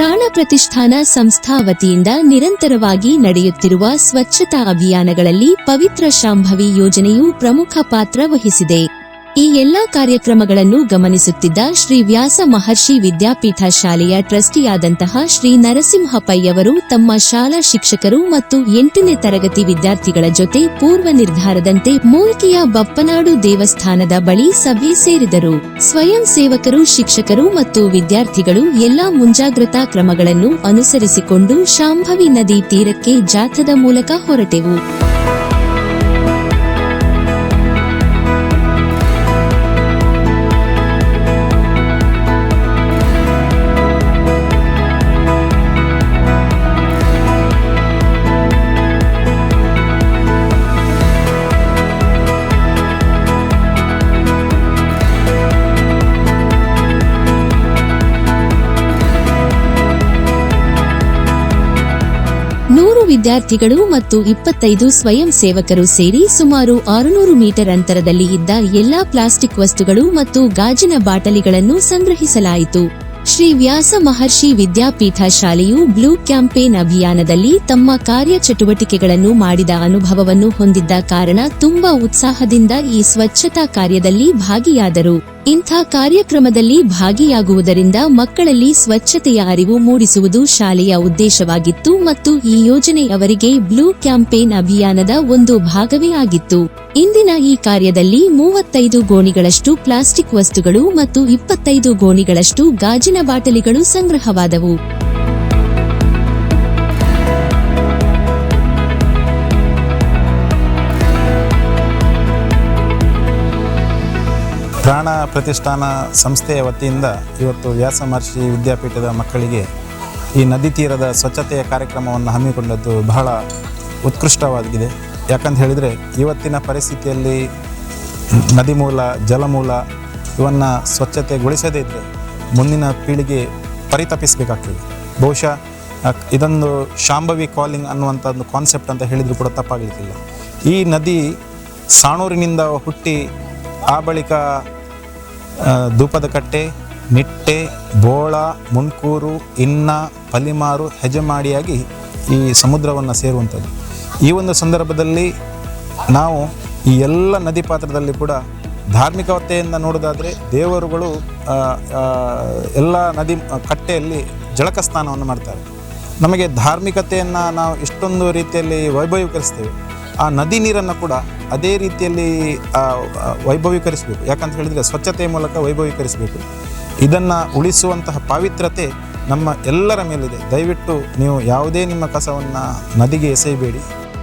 ಪ್ರಾಣ ಪ್ರತಿಷ್ಠಾನ ಸಂಸ್ಥಾ ವತಿಯಿಂದ ನಿರಂತರವಾಗಿ ನಡೆಯುತ್ತಿರುವ ಸ್ವಚ್ಛತಾ ಅಭಿಯಾನಗಳಲ್ಲಿ ಪವಿತ್ರ ಶಾಂಭವಿ ಯೋಜನೆಯು ಪ್ರಮುಖ ಪಾತ್ರ ವಹಿಸಿದೆ. ಈ ಎಲ್ಲಾ ಕಾರ್ಯಕ್ರಮಗಳನ್ನು ಗಮನಿಸುತ್ತಿದ್ದ ಶ್ರೀ ವ್ಯಾಸ ಮಹರ್ಷಿ ವಿದ್ಯಾಪೀಠ ಶಾಲೆಯ ಟ್ರಸ್ಟಿಯಾದಂತಹ ಶ್ರೀ ನರಸಿಂಹ ಪೈಯವರು ತಮ್ಮ ಶಾಲಾ ಶಿಕ್ಷಕರು ಮತ್ತು ಎಂಟನೇ ತರಗತಿ ವಿದ್ಯಾರ್ಥಿಗಳ ಜೊತೆ ಪೂರ್ವ ನಿರ್ಧಾರದಂತೆ ಮೂಲ್ಕಿಯ ಬಪ್ಪನಾಡು ದೇವಸ್ಥಾನದ ಬಳಿ ಸಭೆ ಸೇರಿದರು. ಸ್ವಯಂ ಸೇವಕರು, ಶಿಕ್ಷಕರು ಮತ್ತು ವಿದ್ಯಾರ್ಥಿಗಳು ಎಲ್ಲಾ ಮುಂಜಾಗ್ರತಾ ಕ್ರಮಗಳನ್ನು ಅನುಸರಿಸಿಕೊಂಡು ಶಾಂಭವಿ ನದಿ ತೀರಕ್ಕೆ ಜಾಥದ ಮೂಲಕ ಹೊರಟೆವು. ವಿದ್ಯಾರ್ಥಿಗಳು ಮತ್ತು ಇಪ್ಪತ್ತೈದು ಸ್ವಯಂ ಸೇವಕರು ಸೇರಿ ಸುಮಾರು ಆರುನೂರು ಮೀಟರ್ ಅಂತರದಲ್ಲಿ ಇದ್ದ ಎಲ್ಲಾ ಪ್ಲಾಸ್ಟಿಕ್ ವಸ್ತುಗಳು ಮತ್ತು ಗಾಜಿನ ಬಾಟಲಿಗಳನ್ನು ಸಂಗ್ರಹಿಸಲಾಯಿತು. ಶ್ರೀ ವ್ಯಾಸ ಮಹರ್ಷಿ ವಿದ್ಯಾಪೀಠ ಶಾಲೆಯು ಬ್ಲೂ ಕ್ಯಾಂಪೇನ್ ಅಭಿಯಾನದಲ್ಲಿ ತಮ್ಮ ಕಾರ್ಯಚಟುವಟಿಕೆಗಳನ್ನು ಮಾಡಿದ ಅನುಭವವನ್ನು ಹೊಂದಿದ್ದ ಕಾರಣ ತುಂಬಾ ಉತ್ಸಾಹದಿಂದ ಈ ಸ್ವಚ್ಛತಾ ಕಾರ್ಯದಲ್ಲಿ ಭಾಗಿಯಾದರು. ಇಂಥ ಕಾರ್ಯಕ್ರಮದಲ್ಲಿ ಭಾಗಿಯಾಗುವುದರಿಂದ ಮಕ್ಕಳಲ್ಲಿ ಸ್ವಚ್ಛತೆಯ ಅರಿವು ಮೂಡಿಸುವುದು ಶಾಲೆಯ ಉದ್ದೇಶವಾಗಿತ್ತು ಮತ್ತು ಈ ಯೋಜನೆ ಅವರಿಗೆ ಬ್ಲೂ ಕ್ಯಾಂಪೇನ್ ಅಭಿಯಾನದ ಒಂದು ಭಾಗವೇ ಆಗಿತ್ತು. ಇಂದಿನ ಈ ಕಾರ್ಯದಲ್ಲಿ ಮೂವತ್ತೈದು ಗೋಣಿಗಳಷ್ಟು ಪ್ಲಾಸ್ಟಿಕ್ ವಸ್ತುಗಳು ಮತ್ತು ಇಪ್ಪತ್ತೈದು ಗೋಣಿಗಳಷ್ಟು ಗಾಜಿನ ಬಾಟಲಿಗಳು ಸಂಗ್ರಹವಾದವು. ಪ್ರಾಣ ಪ್ರತಿಷ್ಠಾನ ಸಂಸ್ಥೆಯ ವತಿಯಿಂದ ಇವತ್ತು ವ್ಯಾಸ ಮಹರ್ಷಿ ವಿದ್ಯಾಪೀಠದ ಮಕ್ಕಳಿಗೆ ಈ ನದಿ ತೀರದ ಸ್ವಚ್ಛತೆಯ ಕಾರ್ಯಕ್ರಮವನ್ನು ಹಮ್ಮಿಕೊಂಡದ್ದು ಬಹಳ ಉತ್ಕೃಷ್ಟವಾಗಿದೆ. ಯಾಕಂತ ಹೇಳಿದರೆ ಇವತ್ತಿನ ಪರಿಸ್ಥಿತಿಯಲ್ಲಿ ನದಿ ಮೂಲ ಜಲಮೂಲ ಇವನ್ನು ಸ್ವಚ್ಛತೆಗೊಳಿಸದೇ ಇದ್ದರೆ ಮುಂದಿನ ಪೀಳಿಗೆ ಪರಿತಪಿಸಬೇಕಾಗ್ತದೆ. ಬಹುಶಃ ಇದೊಂದು ಶಾಂಭವಿ ಕಾಲಿಂಗ್ ಅನ್ನುವಂಥ ಒಂದು ಕಾನ್ಸೆಪ್ಟ್ ಅಂತ ಹೇಳಿದರೂ ಕೂಡ ತಪ್ಪಾಗಲಿಕ್ಕಿಲ್ಲ. ಈ ನದಿ ಸಾಣೂರಿನಿಂದ ಹುಟ್ಟಿ ಆ ಬಳಿಕ ಧೂಪದ ಕಟ್ಟೆ, ನಿಟ್ಟೆ, ಬೋಳ, ಮುಣ್ಕೂರು, ಇನ್ನ, ಪಲಿಮಾರು, ಹೆಜಮಾಡಿಯಾಗಿ ಈ ಸಮುದ್ರವನ್ನು ಸೇರುವಂಥದ್ದು. ಈ ಒಂದು ಸಂದರ್ಭದಲ್ಲಿ ನಾವು ಈ ಎಲ್ಲ ನದಿ ಪಾತ್ರದಲ್ಲಿ ಕೂಡ ಧಾರ್ಮಿಕತೆಯಿಂದ ನೋಡೋದಾದರೆ ದೇವರುಗಳು ಎಲ್ಲ ನದಿ ಕಟ್ಟೆಯಲ್ಲಿ ಜಳಕ ಸ್ನಾನವನ್ನು ಮಾಡ್ತಾರೆ. ನಮಗೆ ಧಾರ್ಮಿಕತೆಯನ್ನು ನಾವು ಇಷ್ಟೊಂದು ರೀತಿಯಲ್ಲಿ ವೈಭವೀಕರಿಸ್ತೇವೆ. ಆ ನದಿ ನೀರನ್ನು ಕೂಡ ಅದೇ ರೀತಿಯಲ್ಲಿ ವೈಭವೀಕರಿಸಬೇಕು. ಯಾಕಂತ ಹೇಳಿದರೆ ಸ್ವಚ್ಛತೆಯ ಮೂಲಕ ವೈಭವೀಕರಿಸಬೇಕು. ಇದನ್ನು ಉಳಿಸುವಂತಹ ಪಾವಿತ್ರತೆ ನಮ್ಮ ಎಲ್ಲರ ಮೇಲಿದೆ. ದಯವಿಟ್ಟು ನೀವು ಯಾವುದೇ ನಿಮ್ಮ ಕಸವನ್ನು ನದಿಗೆ ಎಸೆಯಬೇಡಿ.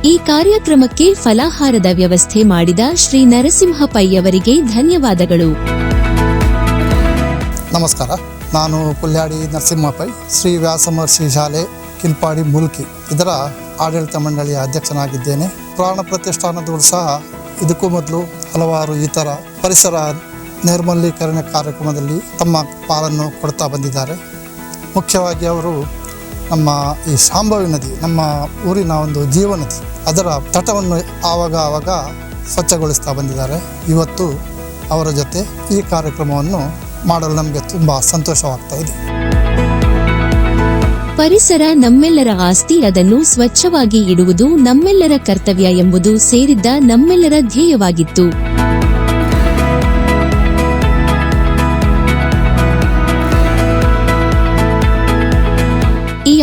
ಈ ಕಾರ್ಯಕ್ರಮಕ್ಕೆ ಫಲಾಹಾರದ ವ್ಯವಸ್ಥೆ ಮಾಡಿದ ಶ್ರೀ ನರಸಿಂಹ ಪೈಯವರಿಗೆ ಧನ್ಯವಾದಗಳು. ನಮಸ್ಕಾರ. ನಾನು ಕುಲ್ಯಾಡಿ ನರಸಿಂಹಪೈ ಶ್ರೀ ವ್ಯಾಸಮಹರ್ಷಿ ಶಾಲೆ ಕಿಲ್ಪಾಡಿ ಮುಲ್ಕಿ. ಇದರ ಆಡಳಿತ ಮಂಡಳಿಯ ಅಧ್ಯಕ್ಷನಾಗಿದ್ದೇನೆ. ಪ್ರಾಣ ಪ್ರತಿಷ್ಠಾನದವರು ಸಹ ಇದಕ್ಕೂ ಮೊದಲು ಹಲವಾರು ಇತರ ಪರಿಸರ ನೈರ್ಮಲ್ಯೀಕರಣ ಕಾರ್ಯಕ್ರಮದಲ್ಲಿ ತಮ್ಮ ಪಾಲನ್ನು ಕೊಡ್ತಾ ಬಂದಿದ್ದಾರೆ. ಮುಖ್ಯವಾಗಿ ಅವರು ನಮ್ಮ ಈ ಶಾಂಭವಿ ನದಿ, ನಮ್ಮ ಊರಿನ ಒಂದು ಜೀವ ನದಿ, ಅದರ ತಟವನ್ನು ಆವಾಗ ಆವಾಗ ಸ್ವಚ್ಛಗೊಳಿಸ್ತಾ ಬಂದಿದ್ದಾರೆ. ಇವತ್ತು ಅವರ ಜೊತೆ ಈ ಕಾರ್ಯಕ್ರಮವನ್ನು ಮಾಡಲು ನಮಗೆ ತುಂಬ ಸಂತೋಷವಾಗ್ತಾ ಇದೆ. ಪರಿಸರ ನಮ್ಮೆಲ್ಲರ ಆಸ್ತಿ ಅದನ್ನು ಸ್ವಚ್ಛವಾಗಿ ಇಡುವುದು ನಮ್ಮೆಲ್ಲರ ಕರ್ತವ್ಯ ಎಂಬುದು ಸೇರಿದ್ದ ನಮ್ಮೆಲ್ಲರ ಧ್ಯೇಯವಾಗಿತ್ತು.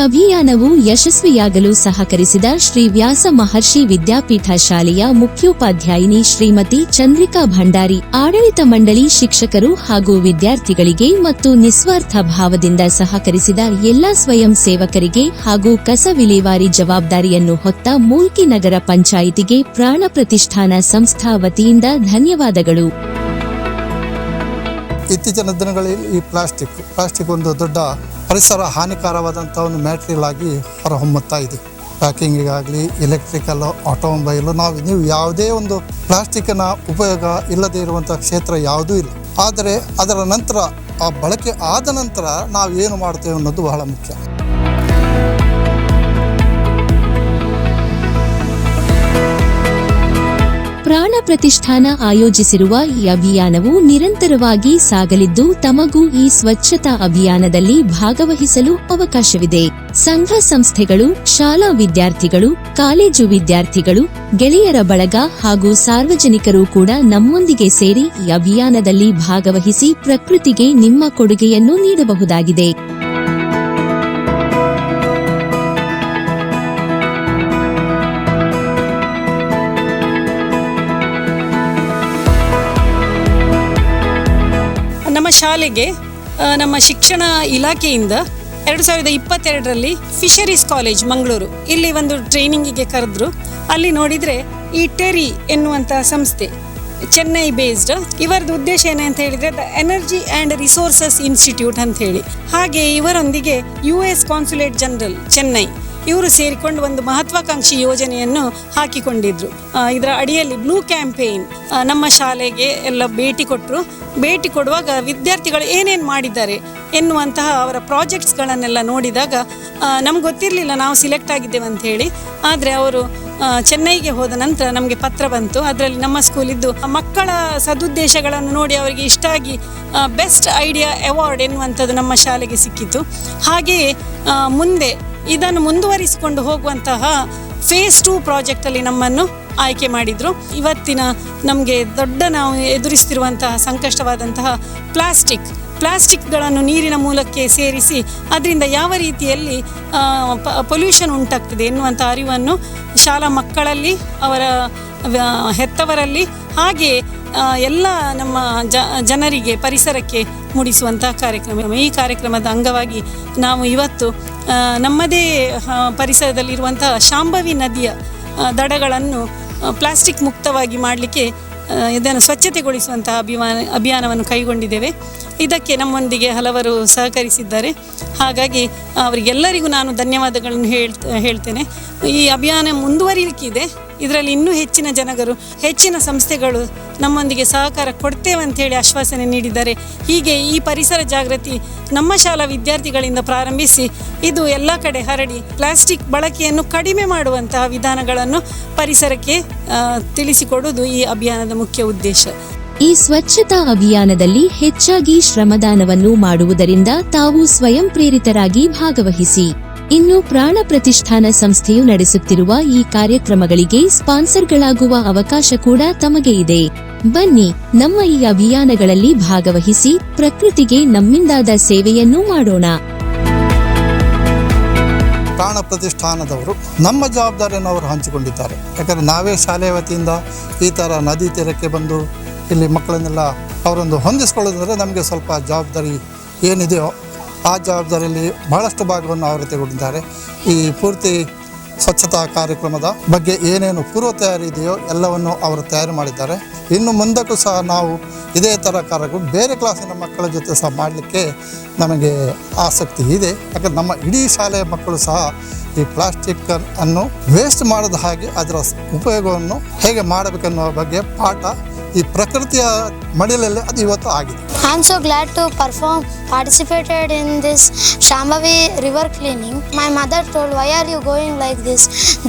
ಅಭಿಯಾನವು ಯಶಸ್ವಿಯಾಗಲು ಸಹಕರಿಸಿದ ಶ್ರೀ ವ್ಯಾಸ ಮಹರ್ಷಿ ವಿದ್ಯಾಪೀಠ ಶಾಲೆಯ ಮುಖ್ಯೋಪಾಧ್ಯಾಯಿನಿ ಶ್ರೀಮತಿ ಚಂದ್ರಿಕಾ ಭಂಡಾರಿ, ಆಡಳಿತ ಮಂಡಳಿ ಶಿಕ್ಷಕರು ಹಾಗೂ ವಿದ್ಯಾರ್ಥಿಗಳಿಗೆ ಮತ್ತು ನಿಸ್ವಾರ್ಥ ಭಾವದಿಂದ ಸಹಕರಿಸಿದ ಎಲ್ಲಾ ಸ್ವಯಂ ಸೇವಕರಿಗೆ ಹಾಗೂ ಕಸ ವಿಲೇವಾರಿ ಜವಾಬ್ದಾರಿಯನ್ನು ಹೊತ್ತ ಮೂಲ್ಕಿ ನಗರ ಪಂಚಾಯಿತಿಗೆ ಪ್ರಾಣ ಪ್ರತಿಷ್ಠಾನ ಸಂಸ್ಥಾ ವತಿಯಿಂದ ಧನ್ಯವಾದಗಳು. ಇತ್ತೀಚಿನ ದಿನಗಳಲ್ಲಿ ಈ ಪ್ಲಾಸ್ಟಿಕ್ ಪ್ಲಾಸ್ಟಿಕ್ ಒಂದು ದೊಡ್ಡ ಪರಿಸರ ಹಾನಿಕರವಾದಂಥ ಒಂದು ಮ್ಯಾಟ್ರಿಯಲ್ ಆಗಿ ಹೊರಹೊಮ್ಮುತ್ತಾ ಇದೆ. ಪ್ಯಾಕಿಂಗಿಗಾಗಲಿ ಎಲೆಕ್ಟ್ರಿಕಲ್ ಆಟೋಮೊಬೈಲು ನಾವು ನೀವು ಯಾವುದೇ ಒಂದು ಪ್ಲಾಸ್ಟಿಕ್ನ ಉಪಯೋಗ ಇಲ್ಲದೇ ಇರುವಂಥ ಕ್ಷೇತ್ರ ಯಾವುದೂ ಇಲ್ಲ. ಆದರೆ ಅದರ ನಂತರ, ಆ ಬಳಕೆ ಆದ ನಂತರ ನಾವು ಏನು ಮಾಡ್ತೇವೆ ಅನ್ನೋದು ಬಹಳ ಮುಖ್ಯ. ಪ್ರಾಣ ಪ್ರತಿಷ್ಠಾನ ಆಯೋಜಿಸಿರುವ ಈ ಅಭಿಯಾನವು ನಿರಂತರವಾಗಿ ಸಾಗಲಿದ್ದು ತಮಗೂ ಈ ಸ್ವಚ್ಛತಾ ಅಭಿಯಾನದಲ್ಲಿ ಭಾಗವಹಿಸಲು ಅವಕಾಶವಿದೆ. ಸಂಘ ಸಂಸ್ಥೆಗಳು, ಶಾಲಾ ವಿದ್ಯಾರ್ಥಿಗಳು, ಕಾಲೇಜು ವಿದ್ಯಾರ್ಥಿಗಳು, ಗೆಳೆಯರ ಬಳಗ ಹಾಗೂ ಸಾರ್ವಜನಿಕರು ಕೂಡ ನಮ್ಮೊಂದಿಗೆ ಸೇರಿ ಈ ಅಭಿಯಾನದಲ್ಲಿ ಭಾಗವಹಿಸಿ ಪ್ರಕೃತಿಗೆ ನಿಮ್ಮ ಕೊಡುಗೆಯನ್ನು ನೀಡಬಹುದಾಗಿದೆ. ಶಾಲೆಗೆ ನಮ್ಮ ಶಿಕ್ಷಣ ಇಲಾಖೆಯಿಂದ ಎರಡು ಸಾವಿರದ ಇಪ್ಪತ್ತೆರಡರಲ್ಲಿ ಫಿಶರೀಸ್ ಕಾಲೇಜ್ ಮಂಗಳೂರು. ಇಲ್ಲಿ ಒಂದು ಟ್ರೈನಿಂಗಿಗೆ ಕರೆದ್ರು. ಅಲ್ಲಿ ನೋಡಿದರೆ ಈ ಟೆರಿ ಎನ್ನುವಂಥ ಸಂಸ್ಥೆ, ಚೆನ್ನೈ ಬೇಸ್ಡ್ ಇವರದ್ದು ಉದ್ದೇಶ ಏನಂತ ಹೇಳಿದರೆ the energy and resources institute ಅಂತ ಹೇಳಿ. ಹಾಗೆ ಇವರೊಂದಿಗೆ U S consulate general Chennai. ಇವರು ಸೇರಿಕೊಂಡು ಒಂದು ಮಹತ್ವಾಕಾಂಕ್ಷಿ ಯೋಜನೆಯನ್ನು ಹಾಕಿಕೊಂಡಿದ್ರು. ಇದರ ಅಡಿಯಲ್ಲಿ ಬ್ಲೂ ಕ್ಯಾಂಪೇನ್ ನಮ್ಮ ಶಾಲೆಗೆ ಎಲ್ಲ ಭೇಟಿ ಕೊಟ್ಟರು ಭೇಟಿ ಕೊಡುವಾಗ ವಿದ್ಯಾರ್ಥಿಗಳು ಏನೇನು ಮಾಡಿದ್ದಾರೆ ಎನ್ನುವಂತಹ ಅವರ ಪ್ರಾಜೆಕ್ಟ್ಸ್ಗಳನ್ನೆಲ್ಲ ನೋಡಿದಾಗ ನಮ್ಗೆ ಗೊತ್ತಿರಲಿಲ್ಲ ನಾವು ಸಿಲೆಕ್ಟ್ ಆಗಿದ್ದೇವೆ ಅಂತ ಹೇಳಿ. ಆದರೆ ಅವರು ಚೆನ್ನೈಗೆ ಹೋದ ನಂತರ ನಮಗೆ ಪತ್ರ ಬಂತು. ಅದರಲ್ಲಿ ನಮ್ಮ ಸ್ಕೂಲಿದ್ದು ಮಕ್ಕಳ ಸದುದ್ದೇಶಗಳನ್ನು ನೋಡಿ ಅವರಿಗೆ ಇಷ್ಟ ಆಗಿ ಬೆಸ್ಟ್ ಐಡಿಯಾ ಅವಾರ್ಡ್ ಎನ್ನುವಂಥದ್ದು ನಮ್ಮ ಶಾಲೆಗೆ ಸಿಕ್ಕಿತು ಹಾಗೆಯೇ ಮುಂದೆ ಇದನ್ನು ಮುಂದುವರಿಸಿಕೊಂಡು ಹೋಗುವಂತಹ ಫೇಸ್ ಟು ಪ್ರಾಜೆಕ್ಟಲ್ಲಿ ನಮ್ಮನ್ನು ಆಯ್ಕೆ ಮಾಡಿದರು. ಇವತ್ತಿನ ನಮಗೆ ದೊಡ್ಡ ನಾವು ಎದುರಿಸ್ತಿರುವಂತಹ ಸಂಕಷ್ಟವಾದಂತಹ ಪ್ಲಾಸ್ಟಿಕ್, ಪ್ಲಾಸ್ಟಿಕ್ಗಳನ್ನು ನೀರಿನ ಮೂಲಕ್ಕೆ ಸೇರಿಸಿ ಅದರಿಂದ ಯಾವ ರೀತಿಯಲ್ಲಿ ಪೊಲ್ಯೂಷನ್ ಉಂಟಾಗ್ತದೆ ಎನ್ನುವಂಥ ಅರಿವನ್ನು ಶಾಲಾ ಮಕ್ಕಳಲ್ಲಿ, ಅವರ ಹೆತ್ತವರಲ್ಲಿ, ಹಾಗೆ ಎಲ್ಲ ನಮ್ಮ ಜನರಿಗೆ ಪರಿಸರಕ್ಕೆ ಮೂಡಿಸುವಂತಹ ಕಾರ್ಯಕ್ರಮ. ಈ ಕಾರ್ಯಕ್ರಮದ ಅಂಗವಾಗಿ ನಾವು ಇವತ್ತು ನಮ್ಮದೇ ಪರಿಸರದಲ್ಲಿರುವಂತಹ ಶಾಂಭವಿ ನದಿಯ ದಡಗಳನ್ನು ಪ್ಲಾಸ್ಟಿಕ್ ಮುಕ್ತವಾಗಿ ಮಾಡಲಿಕ್ಕೆ ಇದನ್ನು ಸ್ವಚ್ಛತೆಗೊಳಿಸುವಂತಹ ಅಭಿಮಾನ, ಅಭಿಯಾನವನ್ನು ಕೈಗೊಂಡಿದ್ದೇವೆ. ಇದಕ್ಕೆ ನಮ್ಮೊಂದಿಗೆ ಹಲವರು ಸಹಕರಿಸಿದ್ದಾರೆ. ಹಾಗಾಗಿ ಅವರಿಗೆಲ್ಲರಿಗೂ ನಾನು ಧನ್ಯವಾದಗಳನ್ನು ಹೇಳ್ ಹೇಳ್ತೇನೆ. ಈ ಅಭಿಯಾನ ಮುಂದುವರಿಲಿಕ್ಕಿದೆ. ಇದರಲ್ಲಿ ಇನ್ನೂ ಹೆಚ್ಚಿನ ಜನಗರು, ಹೆಚ್ಚಿನ ಸಂಸ್ಥೆಗಳು ನಮ್ಮೊಂದಿಗೆ ಸಹಕಾರ ಕೊಡ್ತೇವೆ ಅಂತೇಳಿ ಆಶ್ವಾಸನೆ ನೀಡಿದ್ದಾರೆ. ಹೀಗೆ ಈ ಪರಿಸರ ಜಾಗೃತಿ ನಮ್ಮ ಶಾಲಾ ವಿದ್ಯಾರ್ಥಿಗಳಿಂದ ಪ್ರಾರಂಭಿಸಿ ಇದು ಎಲ್ಲ ಕಡೆ ಹರಡಿ ಪ್ಲಾಸ್ಟಿಕ್ ಬಳಕೆಯನ್ನು ಕಡಿಮೆ ಮಾಡುವಂತಹ ವಿಧಾನಗಳನ್ನು ಪರಿಸರಕ್ಕೆ ತಿಳಿಸಿಕೊಡುವುದು ಈ ಅಭಿಯಾನದ ಮುಖ್ಯ ಉದ್ದೇಶ. ಈ ಸ್ವಚ್ಛತಾ ಅಭಿಯಾನದಲ್ಲಿ ಹೆಚ್ಚಾಗಿ ಶ್ರಮದಾನವನ್ನು ಮಾಡುವುದರಿಂದ ತಾವು ಸ್ವಯಂ ಪ್ರೇರಿತರಾಗಿ ಭಾಗವಹಿಸಿ. ಇನ್ನು ಪ್ರಾಣ ಪ್ರತಿಷ್ಠಾನ ಸಂಸ್ಥೆಯು ನಡೆಸುತ್ತಿರುವ ಈ ಕಾರ್ಯಕ್ರಮಗಳಿಗೆ ಸ್ಪಾನ್ಸರ್ಗಳಾಗುವ ಅವಕಾಶ ಕೂಡ ತಮಗೆ ಇದೆ. ಬನ್ನಿ, ನಮ್ಮ ಈ ಅಭಿಯಾನಗಳಲ್ಲಿ ಭಾಗವಹಿಸಿ ಪ್ರಕೃತಿಗೆ ನಮ್ಮಿಂದಾದ ಸೇವೆಯನ್ನು ಮಾಡೋಣ. ಪ್ರಾಣ ಪ್ರತಿಷ್ಠಾನದವರು ನಮ್ಮ ಜವಾಬ್ದಾರಿಯನ್ನು ಅವರು ಹಂಚಿಕೊಂಡಿದ್ದಾರೆ. ಯಾಕಂದರೆ ನಾವೇ ಶಾಲೆಯ ವತಿಯಿಂದ ಈ ಥರ ನದಿ ತೀರಕ್ಕೆ ಬಂದು ಇಲ್ಲಿ ಮಕ್ಕಳನ್ನೆಲ್ಲ ಅವರೊಂದು ಹೊಂದಿಸ್ಕೊಳ್ಳೋದಂದರೆ ನಮಗೆ ಸ್ವಲ್ಪ ಜವಾಬ್ದಾರಿ ಏನಿದೆಯೋ ಆ ಜವಾಬ್ದಾರಿಯಲ್ಲಿ ಬಹಳಷ್ಟು ಭಾಗವನ್ನು ಅವರು ತೆಗೆದುಕೊಂಡಿದ್ದಾರೆ ಈ ಪೂರ್ತಿ ಸ್ವಚ್ಛತಾ ಕಾರ್ಯಕ್ರಮದ ಬಗ್ಗೆ ಏನೇನು ಪೂರ್ವ ತಯಾರಿ ಇದೆಯೋ ಎಲ್ಲವನ್ನು ಅವರು ತಯಾರಿ ಮಾಡಿದ್ದಾರೆ. ಇನ್ನು ಮುಂದಕ್ಕೂ ಸಹ ನಾವು ಇದೇ ಥರ ಕಾರ್ಯಕ್ರಮ ಬೇರೆ ಕ್ಲಾಸಿನ ಮಕ್ಕಳ ಜೊತೆ ಸಹ ಮಾಡಲಿಕ್ಕೆ ನಮಗೆ ಆಸಕ್ತಿ ಇದೆ. ಯಾಕಂದರೆ ನಮ್ಮ ಇಡೀ ಶಾಲೆಯ ಮಕ್ಕಳು ಸಹ ಈ ಪ್ಲಾಸ್ಟಿಕ್ ಅನ್ನು ವೇಸ್ಟ್ ಮಾಡದ ಹಾಗೆ ಅದರ ಉಪಯೋಗವನ್ನು ಹೇಗೆ ಮಾಡಬೇಕನ್ನುವ ಬಗ್ಗೆ ಪಾಠ ಈ ಪ್ರಕೃತಿಯ ಮಡಿಲಲ್ಲಿ ಅದು ಇವತ್ತು ಆಗಿದೆ I'm so glad to perform participated in this Shambhavi river cleaning. My mother told, "Why are you going like this?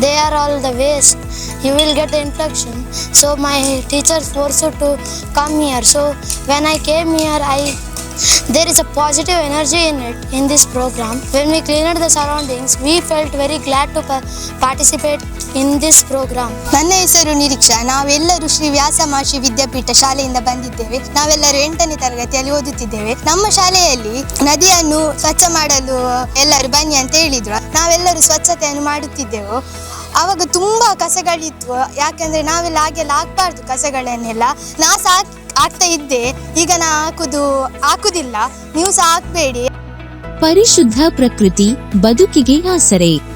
They are all the waste. You will get the infection." So my teacher forced to come here. So when I came here, I there is a positive energy in it in this program. When we cleaned the surroundings, we felt very glad to pa- participate in this program. ನನ್ನ ಹೆಸರು ನಿರೀಕ್ಷಾ. ನಾವೆಲ್ಲರೂ ಶ್ರೀ ವ್ಯಾಸ ಮಹರ್ಷಿ ವಿದ್ಯಾಪೀಠ ಶಾಲೆಯಿಂದ ಬಂದಿದ್ದೇವೆ. ನಾವೆಲ್ಲರೂ ಎಂಟನೇ ತರಗತಿಯಲ್ಲಿ ಓದುತ್ತಿದ್ದೇವೆ. ನಮ್ಮ ಶಾಲೆಯಲ್ಲಿ ನದಿಯನ್ನು ಸ್ವಚ್ಛ ಮಾಡಲು ಎಲ್ಲರೂ ಬನ್ನಿ ಅಂತ ಹೇಳಿದ್ರು. ನಾವೆಲ್ಲರೂ ಸ್ವಚ್ಛತೆಯನ್ನು ಮಾಡುತ್ತಿದ್ದೆವು. ಆವಾಗ ತುಂಬಾ ಕಸಗಳಿತ್ತು. ಯಾಕಂದ್ರೆ ನಾವೆಲ್ಲ ಹಾಗೆಲ್ಲ ಹಾಕ್ಬಾರ್ದು ಕಸಗಳನ್ನೆಲ್ಲ. ನಾ ಸಹ ಹಾಕ್ತಾ ಇದ್ದೆ. ಈಗ ನಾ ಹಾಕುದು ಹಾಕುದಿಲ್ಲ. ನೀವು ಸಹ ಹಾಕ್ಬೇಡಿ. ಪರಿಶುದ್ಧ ಪ್ರಕೃತಿ ಬದುಕಿಗೆ ಆಸರೆ